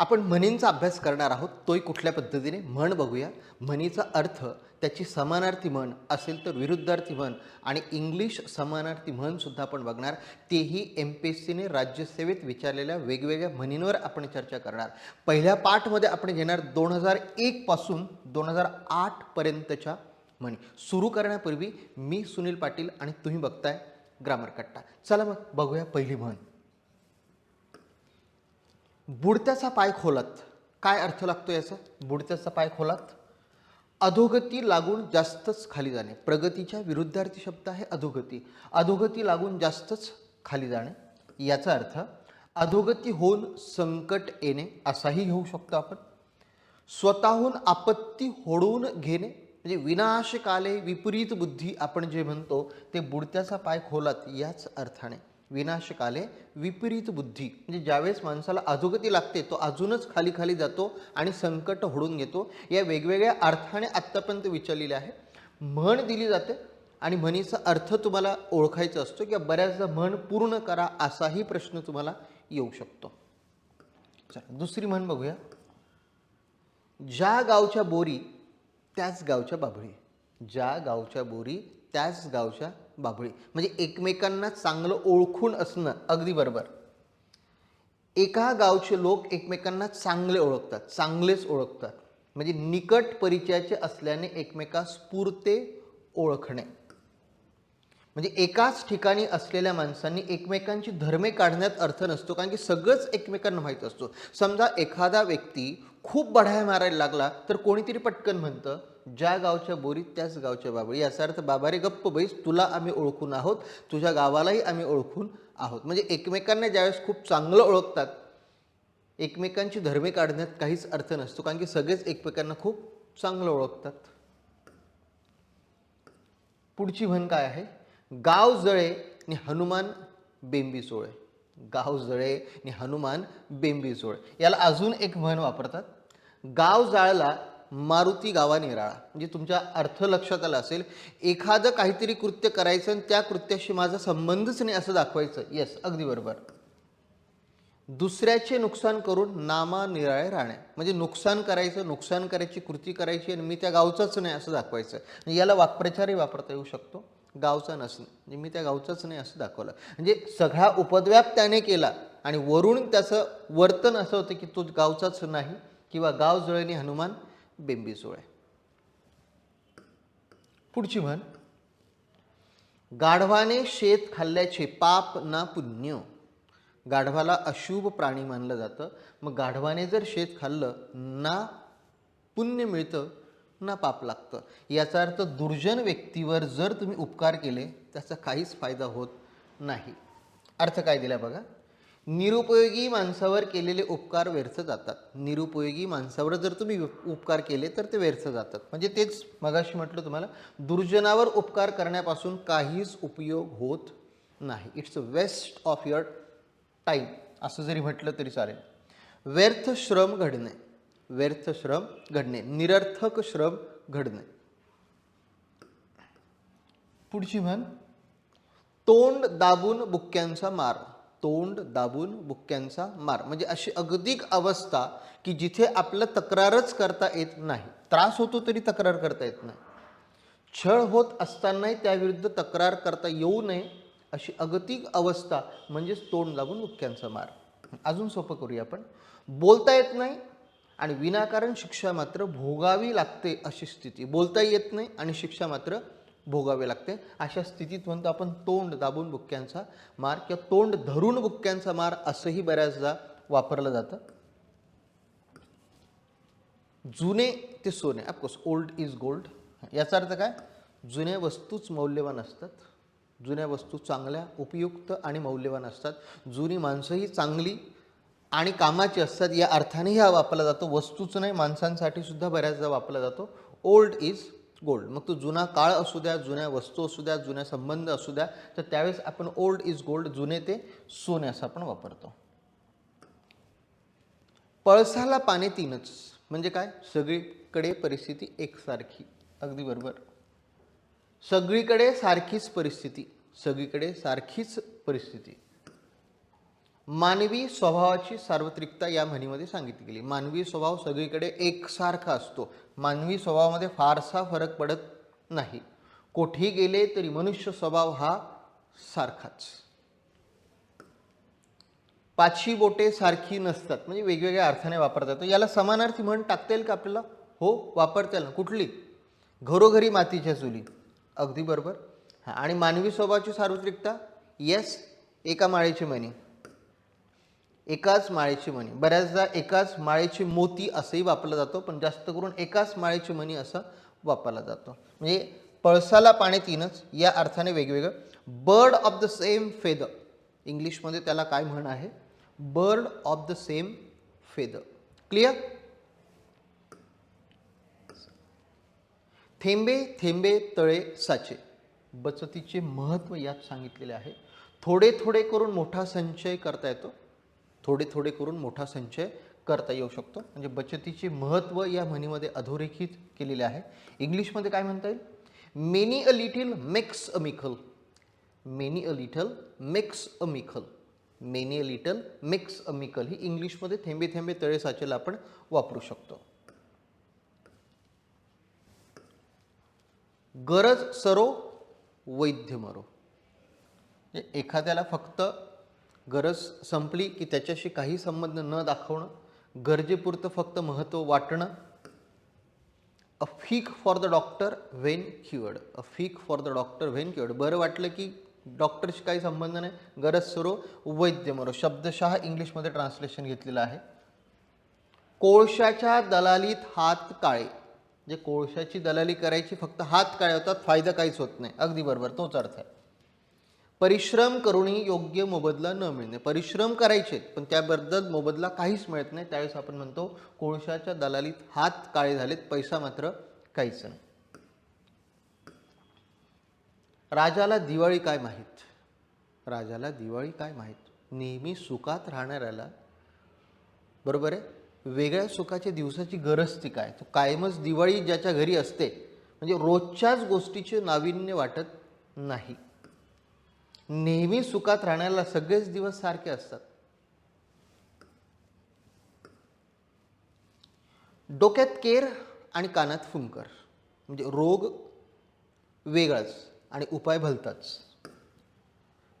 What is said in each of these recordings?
आपण म्हणींचा अभ्यास करणार आहोत तोही कुठल्या पद्धतीने? म्हण बघूया. म्हणीचा अर्थ त्याची समानार्थी म्हण असेल तर विरुद्धार्थी म्हण आणि इंग्लिश समानार्थी म्हणसुद्धा आपण बघणार. तेही एम पी एस सीने राज्यसेवेत विचारलेल्या वेगवेगळ्या म्हणींवर आपण चर्चा करणार. पहिल्या पाठमध्ये आपण घेणार दोन हजार एकपासून दोन हजार आठपर्यंतच्या म्हणी. सुरू करण्यापूर्वी मी सुनील पाटील आणि तुम्ही बघताय ग्रामर कट्टा. चला मग बघूया पहिली म्हण. बुडत्याचा पाय खोलात. काय अर्थ लागतो याचा? बुडत्याचा पाय खोलात. अधोगती लागून जास्तच खाली जाणे. प्रगतीच्या विरुद्धार्थी शब्द आहे अधोगती. अधोगती लागून जास्तच खाली जाणे. याचा अर्थ अधोगती होऊन संकट येणे असाही घेऊ शकतो आपण. स्वतःहून आपत्ती होडवून घेणे म्हणजे विनाशकाले विपरीत बुद्धी आपण जे म्हणतो ते बुडत्याचा पाय खोलात याच अर्थाने. विनाशकाले विपरीत बुद्धी. म्हणजे ज्यावेळेस माणसाला अधोगती लागते तो अजूनच खाली खाली जातो आणि संकट होडून घेतो. या वेगवेगळ्या अर्थाने आत्तापर्यंत विचारलेले आहे. म्हण दिली जाते आणि म्हणीचा अर्थ तुम्हाला ओळखायचा असतो किंवा बऱ्याचदा म्हण पूर्ण करा असाही प्रश्न तुम्हाला येऊ शकतो. चला दुसरी म्हण बघूया. ज्या गावच्या बोरी त्याच गावच्या बाभळी. ज्या गावच्या बोरी त्याच गावच्या बाभळी म्हणजे एकमेकांना चांगलं ओळखून असणं अगदी बरोबर. एका गावचे लोक एकमेकांना चांगले ओळखतात चांगलेच ओळखतात. म्हणजे निकट परिचयाचे असल्याने एकमेकास पुरते ओळखणे. म्हणजे एकाच ठिकाणी असलेल्या माणसांनी एकमेकांची धर्मे काढण्यात अर्थ नसतो कारण की सगळंच एकमेकांना माहीत असतो. समजा एखादा व्यक्ती खूप बढाया मारायला लागला तर कोणीतरी पटकन म्हणतं ज्या गावच्या बोरीत त्याच गावच्या बाबळी याचा अर्थ बाबा रे गप्प बैस तुला आम्ही ओळखून आहोत. तुझ्या गावालाही आम्ही ओळखून आहोत. म्हणजे एकमेकांना ज्यावेळेस खूप चांगलं ओळखतात एकमेकांची धर्मे काढण्यात काहीच अर्थ नसतो. कारण की सगळेच एकमेकांना खूप चांगलं ओळखतात. पुढची म्हण काय आहे? गाव जळे आणि हनुमान बेंबी सोळे. गाव जळे आणि हनुमान बेंबी सोळे. याला अजून एक म्हण वापरतात. गाव जाळला मारुती गावा निराळा. म्हणजे तुमच्या अर्थ लक्षात आला असेल एखादं काहीतरी कृत्य करायचं आणि त्या कृत्याशी माझा संबंधच नाही असं दाखवायचं. येस अगदी बरोबर. दुसऱ्याचे नुकसान करून नामा निराळे राहणे. म्हणजे नुकसान करायचं नुकसान करायची कृती करायची आणि मी त्या गावचाच नाही असं दाखवायचं. आणि याला वाक्प्रचारही वापरता येऊ शकतो. गावचा नसणे म्हणजे मी त्या गावचाच नाही असं दाखवलं. म्हणजे सगळा उपद्व्याप त्याने केला आणि वरून त्याचं वर्तन असं होतं की तो गावचाच नाही किंवा गाव जुळणी हनुमान बेंबी सोळे पुढची म्हण. गाढवाने शेत खाल्ल्याचे पाप ना पुण्य. गाढवाला अशुभ प्राणी मानलं जातं. मग गाढवाने जर शेत खाल्लं ना पुण्य मिळतं ना पाप लागतं. याचा अर्थ दुर्जन व्यक्तीवर जर तुम्ही उपकार केले त्याचा काहीच फायदा होत नाही. अर्थ काय दिला बघा? निरुपयोगी माणसावर केलेले उपकार व्यर्थ जातात. निरुपयोगी माणसावर जर तुम्ही उपकार केले तर ते व्यर्थ जातात. म्हणजे तेच मगाशी म्हटलं तुम्हाला दुर्जनावर उपकार करण्यापासून काहीच उपयोग होत नाही. It's a waste of your time असं जरी म्हटलं तरी चालेल. व्यर्थ श्रम घडणे. व्यर्थ श्रम घडणे. निरर्थक श्रम घडणे. पुढची म्हण तोंड दाबून बुक्क्यांचा मार. तोंड दाबून बुक्क्यांचा मार. म्हणजे अशी अगदिक अवस्था की जिथे आपलं तक्रारच करता येत नाही. त्रास होतो तरी तक्रार करता येत नाही. छळ होत असतानाही त्याविरुद्ध तक्रार करता येऊ नये अशी अगतिक अवस्था म्हणजेच तोंड दाबून मुख्यांचा मार. अजून सोपं करूया आपण. बोलता येत नाही आणि विनाकारण शिक्षा मात्र भोगावी लागते अशी स्थिती. बोलता येत नाही आणि शिक्षा मात्र भोगावे लागते. अशा स्थितीत म्हणतो आपण तोंड दाबून बुक्क्यांचा मार किंवा तोंड धरून बुक्क्यांचा मार असंही बऱ्याचदा वापरलं जातं. जुने ते सोने ऑफकोर्स ओल्ड इज गोल्ड याचा अर्थ काय? जुन्या वस्तूच मौल्यवान असतात. जुन्या वस्तू चांगल्या उपयुक्त आणि मौल्यवान असतात. जुनी माणसंही चांगली आणि कामाची असतात. या अर्थाने हा वापरला जातो. वस्तूच नाही माणसांसाठी सुद्धा बऱ्याचदा वापरला जातो. ओल्ड इज गोल्ड मग तो जुना काळ असू द्या जुन्या वस्तू असू द्या जुन्या संबंध असू द्या तर त्यावेळेस आपण ओल्ड इज गोल्ड जुने ते सोने असं आपण वापरतो. पळसाला पाने तीनच. म्हणजे काय? सगळीकडे परिस्थिती एकसारखी. अगदी बरोबर. सगळीकडे सारखीच परिस्थिती. सगळीकडे सारखीच परिस्थिती. मानवी स्वभावाची सार्वत्रिकता या म्हणीमध्ये सांगितली गेली. मानवी स्वभाव सगळीकडे एकसारखा असतो. मानवी स्वभावामध्ये फारसा फरक पडत नाही. कोठेही गेले तरी मनुष्य स्वभाव हा सारखाच. पाचही बोटे सारखी नसतात. म्हणजे वेगवेगळ्या अर्थाने वापरतात. याला समानार्थी म्हण टाकता येईल का आपल्याला? हो वापरता येईल ना. कुठली? घरोघरी मातीच्या चुली. अगदी बरोबर. हां आणि मानवी स्वभावाची सार्वत्रिकता? येस एका माळेची म्हणी. एकाच माळेची मणी. बऱ्याचदा एकाच माळेची मोती असंही वापरलं जातो पण जास्त करून एकाच माळेची मणी असं वापरला जातो. म्हणजे पळसाला पाणी तीनच या अर्थाने वेगवेगळं. Bird of the same feather. इंग्लिशमध्ये त्याला काय म्हण आहे? Bird of the same feather. Clear? थेंबे थेंबे तळे साचे. बचतीचे महत्त्व यात सांगितलेले आहे. थोडे थोडे करून मोठा संचय करता येतो. थोडे थोडे करून मोठा संचय करता येऊ शकतो. म्हणजे बचतीचे महत्त्व या म्हणीमध्ये अधोरेखित केलेले आहे. इंग्लिशमध्ये काय म्हणता येईल? Many a little makes a mickle many a little makes a mickle many a little makes a mickle ही इंग्लिशमध्ये थेंबे थेंबे तळे साचेला आपण वापरू शकतो. गरज सरो वैद्य मरो. म्हणजे एखाद्याला फक्त गरज संपली की त्याच्याशी काही संबंध न दाखवणं गरजेपुरतं फक्त महत्त्व वाटणं. A fig for the doctor when cured a fig for the doctor when cured बरं वाटलं की डॉक्टरशी काही संबंध नाही गरज सरो वैद्य मरो. शब्दशः इंग्लिशमध्ये ट्रान्सलेशन घेतलेलं आहे. कोळशाच्या दलालीत हात काळे. जे कोळशाची दलाली करायची फक्त हात काळे होतात फायदा काहीच होत नाही. अगदी बरोबर तोच अर्थ आहे. परिश्रम करूनही योग्य मोबदला न मिळणे. परिश्रम करायचे पण त्याबद्दल मोबदला काहीच मिळत नाही. त्यावेळेस आपण म्हणतो कोळशाच्या दलालीत हात काळे झालेत पैसा मात्र काहीच नाही. राजाला दिवाळी काय माहीत? राजाला दिवाळी काय माहीत? नेहमी सुखात राहणाऱ्याला बरोबर आहे? वेगळ्या सुखाच्या दिवसाची गरज ती काय? तो कायमच दिवाळी ज्याच्या घरी असते. म्हणजे रोजच्याच गोष्टीचे नाविन्य वाटत नाही. नेहमी सुखात राहण्याला सगळेच दिवस सारखे असतात. डोक्यात केर आणि कानात फुंकर. म्हणजे रोग वेगळाच आणि उपाय भलताच.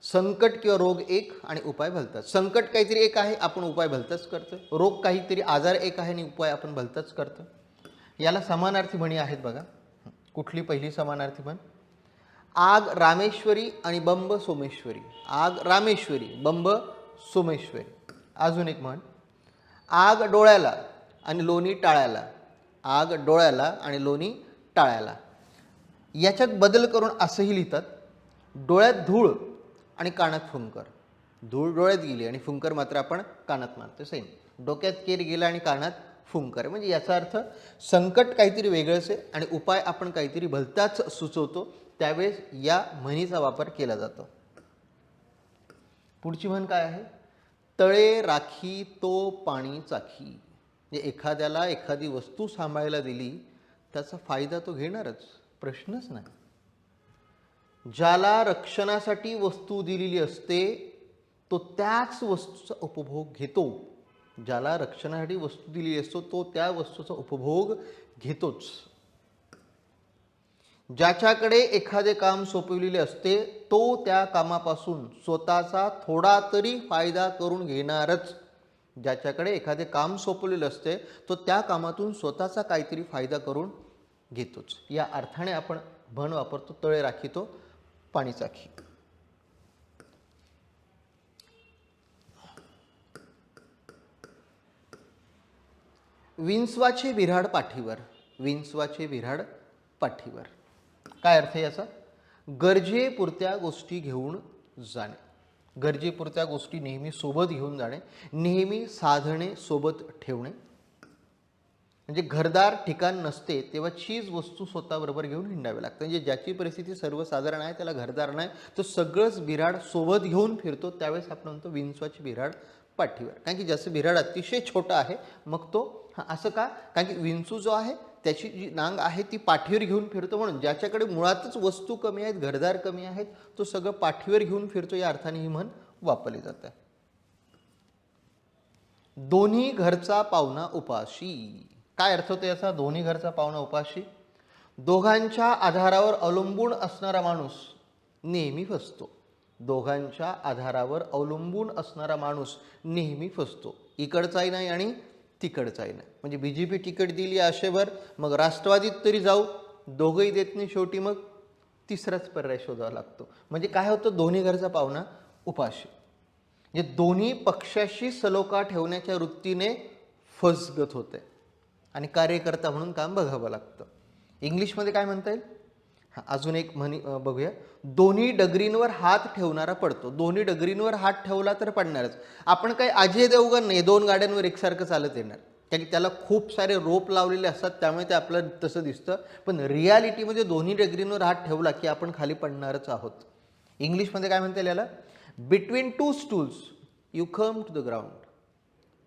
संकट किंवा रोग एक आणि उपाय भलताच. संकट काहीतरी एक आहे आपण उपाय भलताच करतो रोग काहीतरी आजार एक आहे आणि उपाय आपण भलताच करतो याला समानार्थी म्हणी आहेत बघा. कुठली पहिली समानार्थी म्हण? आग रामेश्वरी आणि बंब सोमेश्वरी. आग रामेश्वरी बंब सोमेश्वरी. अजून एक म्हण. आग डोळ्याला आणि लोणी टाळ्याला. आग डोळ्याला आणि लोणी टाळ्याला. याच्यात बदल करून असंही लिहितात डोळ्यात धूळ आणि कानात फुंकर. धूळ डोळ्यात गेली आणि फुंकर मात्र आपण कानात मारतो सेम डोक्यात केर गेला आणि कानात फुंकर. म्हणजे याचा अर्थ संकट काहीतरी वेगळंच आहे आणि उपाय आपण काहीतरी भलताच सुचवतो त्यावेळेस या म्हणीचा वापर केला जातो. पुढची म्हण काय आहे? तळे राखी तो पाणी चाखी. म्हणजे एखाद्याला एखादी वस्तू सांभाळायला दिली त्याचा फायदा तो घेणारच. प्रश्नच नाही. ज्याला रक्षणासाठी वस्तू दिलेली असते तो त्याच वस्तूचा उपभोग घेतो. ज्याला रक्षणासाठी वस्तू दिलेली असतो तो त्या वस्तूचा उपभोग घेतोच. ज्याच्याकडे एखादे काम सोपविलेले असते तो त्या कामापासून स्वतःचा थोडा तरी फायदा करून घेणारच. ज्याच्याकडे एखादे काम सोपवलेलं असते तो त्या कामातून स्वतःचा काहीतरी फायदा करून घेतोच. या अर्थाने आपण म्हण वापरतो तळे राखीतो पाणीचाखी चाखी. विंचवाचे विराड पाठीवर विंचवाचे विराड पाठीवर. काय अर्थ आहे याचा? गरजेपुरत्या गोष्टी घेऊन जाणे. गरजेपुरत्या गोष्टी नेहमी सोबत घेऊन जाणे नेहमी साधने सोबत ठेवणे. म्हणजे घरदार ठिकाण नसते तेव्हा चीज वस्तू स्वतःबरोबर घेऊन हिंडावे लागतं. म्हणजे ज्याची परिस्थिती सर्वसाधारण आहे त्याला घरदार नाही तो सगळंच बिराड सोबत घेऊन फिरतो त्यावेळेस आपण म्हणतो विंचवाची बिराड पाठीवर. कारण की ज्याचं बिराड अतिशय छोटा आहे मग तो हां असं का? कारण की विंचू जो आहे त्याची जी नांग आहे ती पाठीवर घेऊन फिरतो म्हणून ज्याच्याकडे मुळातच वस्तू कमी आहेत घरदार कमी आहेत तो सगळं पाठीवर घेऊन फिरतो या अर्थाने ही म्हण वापरली आहे दोन्ही घरचा पाहुणा उपाशी. काय अर्थ होतो याचा? दोन्ही घरचा पाहुणा उपाशी? दोघांच्या आधारावर अवलंबून असणारा माणूस नेहमी फसतो. दोघांच्या आधारावर अवलंबून असणारा माणूस नेहमी फसतो. इकडचाही नाही आणि तिकडचाही नाही म्हणजे बी जे पी तिकीट दिली आशेभर मग राष्ट्रवादीत तरी जाऊ दोघंही देत नाही शेवटी मग तिसराच पर्याय शोधावा लागतो. म्हणजे काय होतं दोन्ही घरचा पाहुणा उपाशी. म्हणजे दोन्ही पक्षाशी सलोखा ठेवण्याच्या वृत्तीने फसगत होते. आणि कार्यकर्ता म्हणून काम बघावं लागतं. इंग्लिशमध्ये काय म्हणता येईल? अजून एक म्हणी बघूया. दोन्ही डगरींवर हात ठेवणारा पडतो. दोन्ही डगरींवर हात ठेवला तर पडणारच. आपण काही अजय देवगण नाही दोन गाड्यांवर एकसारखं चालत येणार. कारण की त्याला खूप सारे रोप लावलेले असतात त्यामुळे ते आपलं तसं दिसतं. पण रियालिटीमध्ये दोन्ही डगरींवर हात ठेवला की आपण खाली पडणारच आहोत. इंग्लिशमध्ये काय म्हणता येईल याला? Between two stools you come to the ground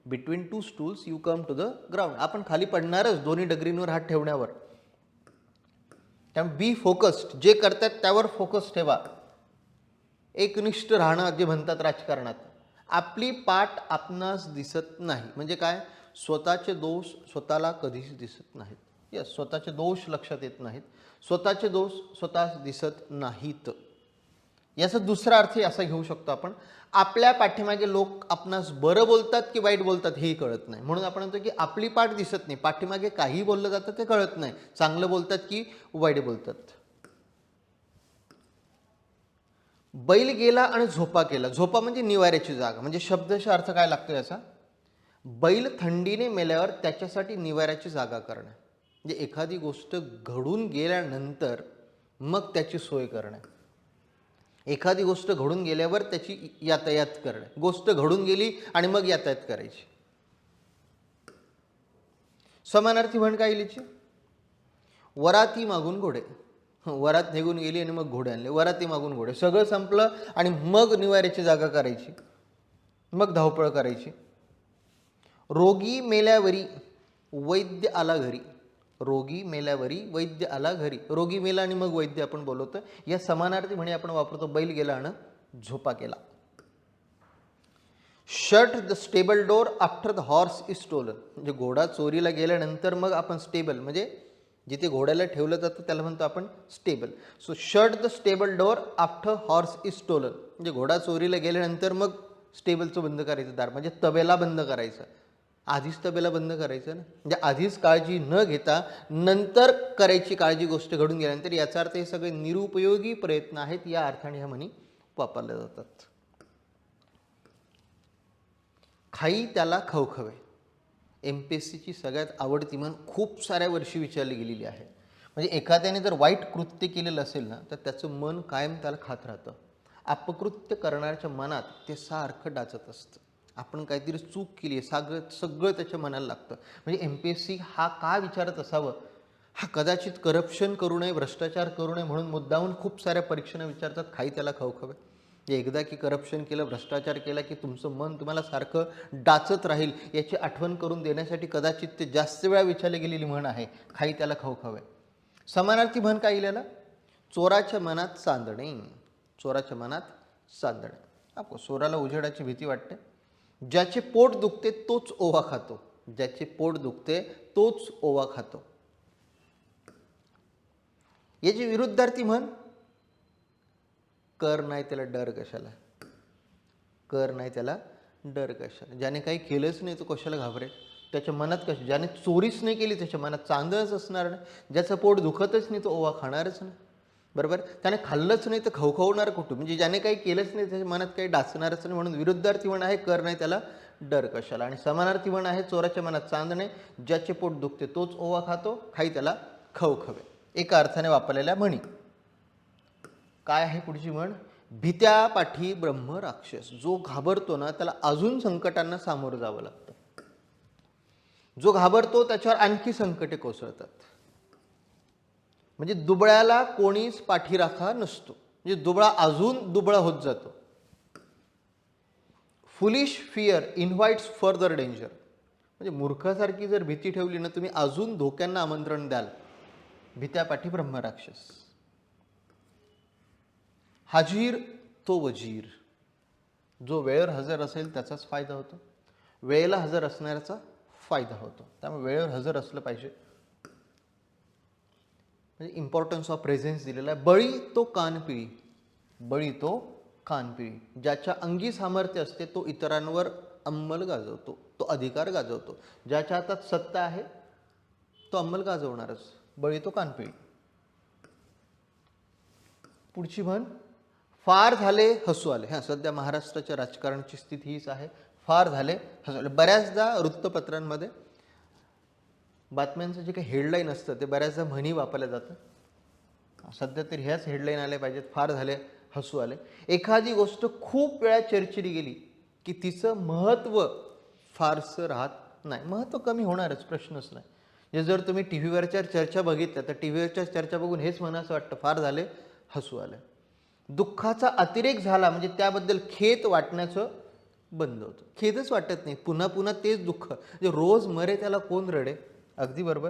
between two stools you come to the ground आपण खाली पडणारच दोन्ही डगरींवर हात ठेवण्यावर. त्यामुळे बी फोकस्ड जे करतात त्यावर फोकस ठेवा. एकनिष्ठ राहणं जे म्हणतात राजकारणात. आपली पाठ आपणास दिसत नाही. म्हणजे काय? स्वतःचे दोष स्वतःला कधीच दिसत नाहीत. यस स्वतःचे दोष लक्षात येत नाहीत. स्वतःचे दोष स्वतःच दिसत नाहीत. याचा दुसरा अर्थ असा घेऊ शकतो आपण आपल्या पाठीमागे लोक आपणास बरं बोलतात की वाईट बोलतात हेही कळत नाही. म्हणून आपण म्हणतो की आपली पाठ दिसत नाही. पाठीमागे काही बोललं जातं ते कळत नाही. चांगलं बोलतात की वाईट बोलतात. बैल गेला आणि झोपा केला. झोपा म्हणजे निवाऱ्याची जागा. म्हणजे शब्दशा अर्थ काय लागतो याचा? बैल थंडीने मेल्यावर त्याच्यासाठी निवाऱ्याची जागा करणे. म्हणजे एखादी गोष्ट घडून गेल्यानंतर मग त्याची सोय करणे. एखादी गोष्ट घडून गेल्यावर त्याची यातायात करणे. गोष्ट घडून गेली आणि मग यातायात करायची. समानार्थी म्हण काय लिहिची वराती मागून घोडे. वरात निघून गेली आणि मग घोडे आणले. वराती मागून घोडे. सगळं संपलं आणि मग निवाऱ्याची जागा करायची. मग धावपळ करायची. रोगी मेल्यावरी वैद्य आला घरी. रोगी मेल्यावरी वैद्य आला घरी. रोगी मेला आणि मग वैद्य आपण बोलवतो या समानार्थी म्हणे आपण वापरतो बैल गेला आणि झोपा केला. Shut the stable door after the horse is stolen म्हणजे घोडा चोरीला गेल्यानंतर मग आपण स्टेबल म्हणजे जिथे घोड्याला ठेवलं जातं त्याला म्हणतो आपण stable so shut the stable door after horse is stolen म्हणजे घोडा चोरीला गेल्यानंतर मग स्टेबलचं बंद करायचं दार म्हणजे तबेला बंद करायचं. आधीच तबेला बंद करायचं ना? म्हणजे आधीच काळजी न घेता नंतर करायची काळजी गोष्ट घडून गेल्यानंतर याचा अर्थ हे सगळे निरुपयोगी प्रयत्न आहेत या अर्थाने ह्या म्हणी वापरल्या जातात. खाई त्याला खवखवे. एम पी एस सीची सगळ्यात आवडती म्हण खूप साऱ्या वर्षी विचारली गेलेली आहे. म्हणजे एखाद्याने जर वाईट कृत्य केलेलं असेल ना तर त्याचं मन कायम त्याला खात राहतं. अपकृत्य करणाऱ्याच्या मनात ते सारखं डाचत असतं. आपण काहीतरी चूक केली आहे सगळं सगळं त्याच्या मनाला लागतं. म्हणजे एम पी एस सी हा का विचारत असावं? हा कदाचित करप्शन करू नये भ्रष्टाचार करू नये म्हणून मुद्दाहून खूप साऱ्या परीक्षेनं विचारतात खाई त्याला खवखवे? आहे एकदा की करप्शन केलं भ्रष्टाचार केला की तुमचं मन तुम्हाला सारखं डाचत राहील याची आठवण करून देण्यासाठी कदाचित ते जास्त वेळा विचारली गेलेली म्हण आहे खाई त्याला खवखवे? समानार्थी म्हण काय लिहिलेला? चोराच्या मनात चांदणे. चोराच्या मनात चांदणे. आपको चोराला उजेडाची भीती वाटते? ज्याचे पोट दुखते तोच ओवा खातो. ज्याचे पोट दुखते तोच ओवा खातो. याची विरुद्धार्थी म्हण कर नाही त्याला डर कशाला? कर नाही त्याला डर कशाला? ज्याने काही केलंच नाही तो कशाला घाबरेल? त्याच्या मनात कशा? ज्याने चोरीच नाही केली त्याच्या मनात चांदळच असणार नाही. ज्याचं पोट दुखतच नाही तो ओवा खाणारच नाही. बरोबर? त्याने खाल्लंच नाही तर खवखवणार कुठून? म्हणजे ज्याने काही केलंच नाही त्याच्या मनात काही डाचणारच नाही म्हणून विरुद्धार्थी म्हण आहे कर नाही त्याला डर कशाला? आणि समानार्थी म्हण आहे चोराच्या मनात चांदणे ज्याचे पोट दुखते तोच ओवा खातो खाई त्याला खवखवे. एका अर्थाने वापरलेल्या म्हणी. काय आहे पुढची म्हण? भीत्या पाठी ब्रह्म राक्षस. जो घाबरतो ना त्याला अजून संकटांना सामोरं जावं लागतं. जो घाबरतो त्याच्यावर आणखी संकटे कोसळतात. म्हणजे दुबळ्याला कोणीच पाठीराखा नसतो. म्हणजे दुबळा अजून दुबळा होत जातो. Foolish fear invites further danger म्हणजे मूर्खासारखी जर भीती ठेवली ना तुम्ही अजून धोक्यांना आमंत्रण द्याल. भीत्यापाठी ब्रह्मराक्षस. हाजीर तो वजीर. जो वेळेवर हजर असेल त्याचाच फायदा होतो. वेळेला हजर असणाऱ्याचा फायदा होतो. त्यामुळे वेळेवर हजर असलं पाहिजे. म्हणजे इम्पॉर्टन्स ऑफ प्रेझेन्स दिलेला आहे. बळी तो कानपिळी. बळी तो कानपिळी. ज्याच्या अंगी सामर्थ्य असते तो इतरांवर अंमल गाजवतो. तो अधिकार गाजवतो. ज्याच्या हातात सत्ता आहे तो अंमल गाजवणारच. बळी तो कानपिळी. पुढची म्हण फार झाले हसू आले. हां सध्या महाराष्ट्राच्या राजकारणाची स्थिती हीच आहे. फार झाले हसू आले. बऱ्याचदा वृत्तपत्रांमध्ये बातम्यांचं जे काही हेडलाईन असतं ते बऱ्याचदा म्हणी वापरल्या जातं सध्या तरी ह्याच हेडलाईन आल्या पाहिजेत फार झाले हसू आले. एखादी गोष्ट खूप वेळा चर्चिली गेली की तिचं महत्त्व फारसं राहत नाही. महत्त्व कमी होणारच प्रश्नच नाही. जे जर तुम्ही टी व्हीवरच्या चर्चा बघितल्या तर टी व्हीवरच्या चर्चा बघून हेच म्हणायचं वाटतं फार झाले हसू आले. दुःखाचा अतिरेक झाला म्हणजे त्याबद्दल खेद वाटण्याचं बंद होतं. खेदच वाटत नाही. पुन्हा पुन्हा तेच दुःख. म्हणजे रोज मरे त्याला कोण रडे? अगदी बरोबर.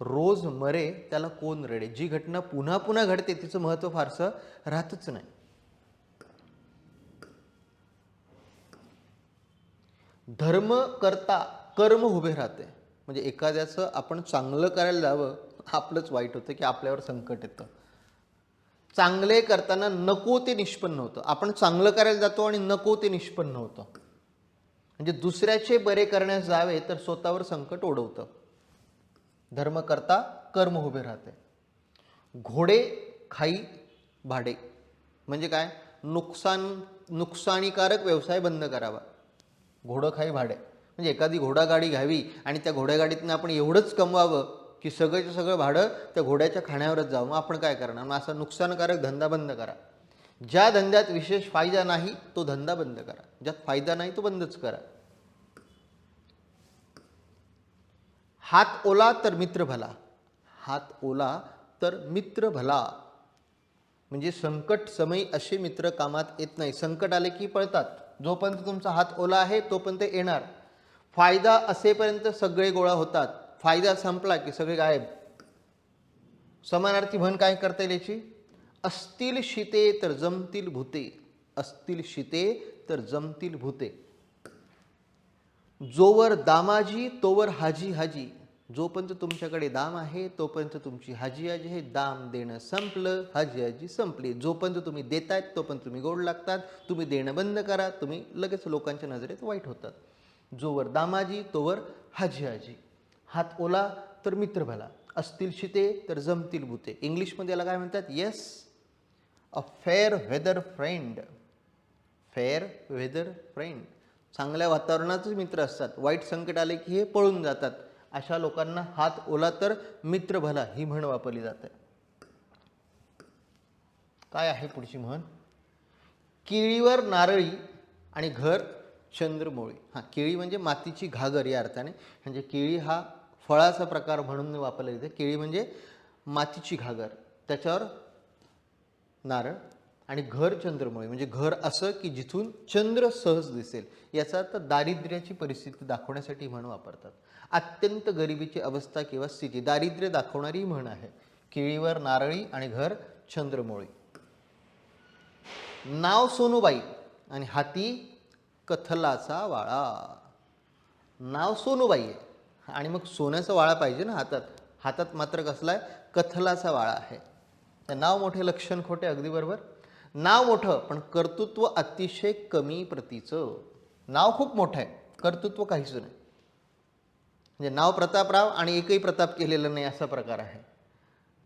रोज मरे त्याला कोण रडे? जी घटना पुन्हा पुन्हा घडते तिचं महत्त्व फारसं राहतच नाही. धर्म करता कर्म उभे राहते. म्हणजे एखाद्याचं आपण चांगलं करायला जावं आपलंच वाईट होतं की आपल्यावर संकट येतं. चांगले करताना नको ते निष्पन्न होतं. आपण चांगलं करायला जातो आणि नको ते निष्पन्न होतं. म्हणजे दुसऱ्याचे बरे करण्यास जावे तर स्वतःवर संकट ओढवतं. धर्म करता कर्म उभे राहते. घोडे खाई भाडे. म्हणजे काय? नुकसान नुकसानीकारक व्यवसाय बंद करावा. घोडं खाई भाडे. म्हणजे एखादी घोडागाडी घ्यावी आणि त्या घोड्यागाडीतनं आपण एवढंच कमवावं की सगळंचं सगळं भाडं त्या घोड्याच्या खाण्यावरच जावं. मग आपण काय करणार? मग असा नुकसानकारक धंदा बंद करा. ज्या धंद्यात विशेष फायदा नाही तो धंदा बंद करा. ज्यात फायदा नाही तो बंदच करा. हात ओला तर मित्र भला. हात ओला तर मित्र भला. म्हणजे संकट समयी असे मित्र कामात येत नाही. संकट आले की पळतात. जोपर्यंत तुमचा हात ओला आहे तोपर्यंत येणार. फायदा असेपर्यंत सगळे गोळा होतात. फायदा संपला की सगळे गायब. समानार्थी म्हण काय करता येईल याची? असतील शिते तर जमतील भूते. असतील शिते तर जमतील भूते. जोवर दामाजी तोवर हाजी हाजी. जोपर्यंत तुमच्याकडे दाम आहे तोपर्यंत तुमची हाजी हाजी आहे. दाम देणं संपलं हाजी हाजी संपली. जोपर्यंत तुम्ही देतायत तोपर्यंत तुम्ही गोड लागतात. तुम्ही देणं बंद करा तुम्ही लगेच लोकांच्या नजरेत वाईट होतात. जोवर दामाजी तोवर हाजी हाजी. हात ओला तर मित्र भला. असतील शिते तर जमतील भूते. इंग्लिशमध्ये याला काय म्हणतात? Yes a fair weather friend fair weather friend चांगल्या वातावरणाचेच मित्र असतात. वाईट संकट आले की हे पळून जातात. अशा लोकांना हात ओला तर मित्र भला ही म्हण वापरली जाते. काय आहे पुढची म्हण? केळीवर नारळी आणि घर चंद्रमोळी. हां केळी म्हणजे मातीची घागर या अर्थाने. म्हणजे केळी हा फळाचा प्रकार म्हणून वापरला जाते केळी म्हणजे मातीची घागर. त्याच्यावर नारळ आणि घर चंद्रमोळी म्हणजे घर असं की जिथून चंद्र सहज दिसेल याचा अर्थ दारिद्र्याची परिस्थिती दाखवण्यासाठी म्हण वापरतात. अत्यंत गरिबीची अवस्था किंवा स्थिती दारिद्र्य दाखवणारी म्हण आहे. केळीवर नारळी आणि घर चंद्रमोळी. नाव सोनूबाई आणि हाती कथलाचा वाळा. नाव सोनूबाई आहे. आणि मग सोन्याचा वाळा पाहिजे ना हातात. हातात मात्र कसला आहे? कथलाचा वाळा आहे. नाव मोठे लक्षण खोटे अगदी बरोबर. नाव मोठं पण कर्तृत्व अतिशय कमी प्रतीचं. नाव खूप मोठं आहे कर्तृत्व काहीच नाही. म्हणजे नाव प्रतापराव आणि एकही प्रताप केलेलं नाही असा प्रकार आहे.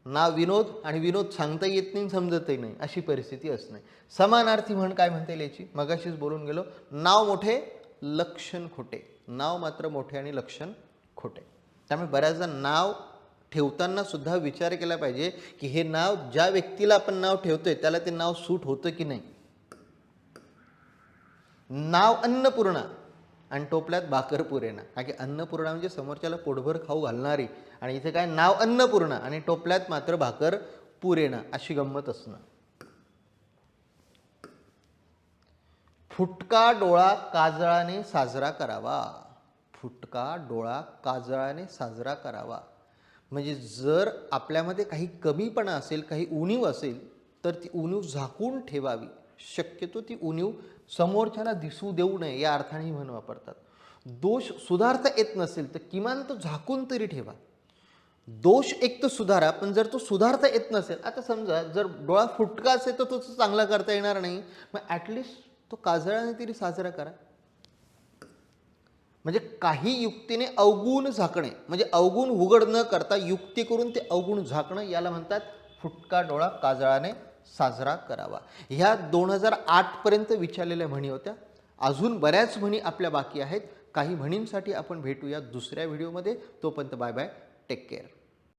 नाव विनोद आणि विनोद सांगता येत नाही समजतही नाही अशी परिस्थिती असणे. समानार्थी म्हण काय म्हणता येईल याची? मगाशीच बोलून गेलो नाव मोठे लक्षण खोटे. नाव मात्र मोठे आणि लक्षण खोटे. त्यामुळे बऱ्याचदा नाव ठेवताना सुद्धा विचार केला पाहिजे की हे नाव ज्या व्यक्तीला आपण नाव ठेवतोय त्याला ते नाव सूट होतं की नाही? नाव अन्नपूर्णा आणि टोपल्यात भाकर पुरेना कारण की अन्नपूर्णा म्हणजे समोरच्याला पोटभर खाऊ घालणारी आणि इथे काय? नाव अन्नपूर्णा आणि टोपल्यात मात्र भाकर पुरेना अशी गंमत असणं. फुटका डोळा काजळाने साजरा करावा. फुटका डोळा काजळाने साजरा करावा. म्हणजे जर आपल्यामध्ये काही कमीपणा असेल काही उणीव असेल तर ती उणीव झाकून ठेवावी. शक्यतो ती उणीव समोरच्याला दिसू देऊ नये या अर्थाने म्हण वापरतात. दोष सुधारता येत नसेल तर किमान तो झाकून तरी ठेवा. दोष एक तर सुधारा पण जर तो सुधारता येत नसेल आता समजा जर डोळा फुटका असेल तर तो चांगला करता येणार नाही. मग ॲटलिस्ट तो काजळाने तरी साजरा करा. म्हणजे काही युक्तीने अवगुण झाकणे म्हणजे अवगुण उघड न करता युक्ती करून ते अवगुण झाकणं याला म्हणतात फुटका डोळा काजळाने साजरा करावा. ह्या दोन हजार आठपर्यंत विचारलेल्या म्हणी होत्या. अजून बऱ्याच म्हणी आपल्या बाकी आहेत. काही म्हणींसाठी आपण भेटूया दुसऱ्या व्हिडिओमध्ये. तोपर्यंत बाय बाय. Take care.